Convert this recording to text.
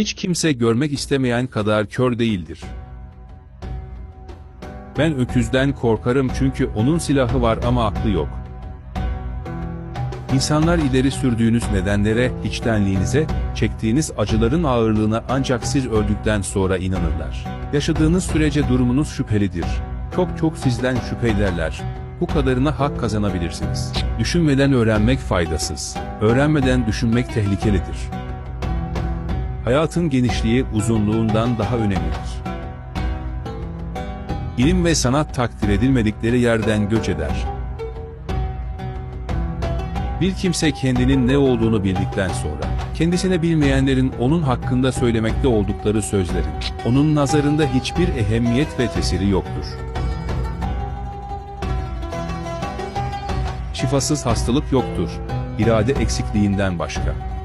Hiç kimse görmek istemeyen kadar kör değildir. Ben öküzden korkarım çünkü onun silahı var ama aklı yok. İnsanlar ileri sürdüğünüz nedenlere, içtenliğinize, çektiğiniz acıların ağırlığına ancak siz öldükten sonra inanırlar. Yaşadığınız sürece durumunuz şüphelidir. Çok çok sizden şüphe ederler. Bu kadarına hak kazanabilirsiniz. Düşünmeden öğrenmek faydasız. Öğrenmeden düşünmek tehlikelidir. Hayatın genişliği uzunluğundan daha önemlidir. İlim ve sanat takdir edilmedikleri yerden göç eder. Bir kimse kendinin ne olduğunu bildikten sonra, kendisine bilmeyenlerin onun hakkında söylemekte oldukları sözlerin, onun nazarında hiçbir ehemmiyet ve tesiri yoktur. Şifasız hastalık yoktur, irade eksikliğinden başka.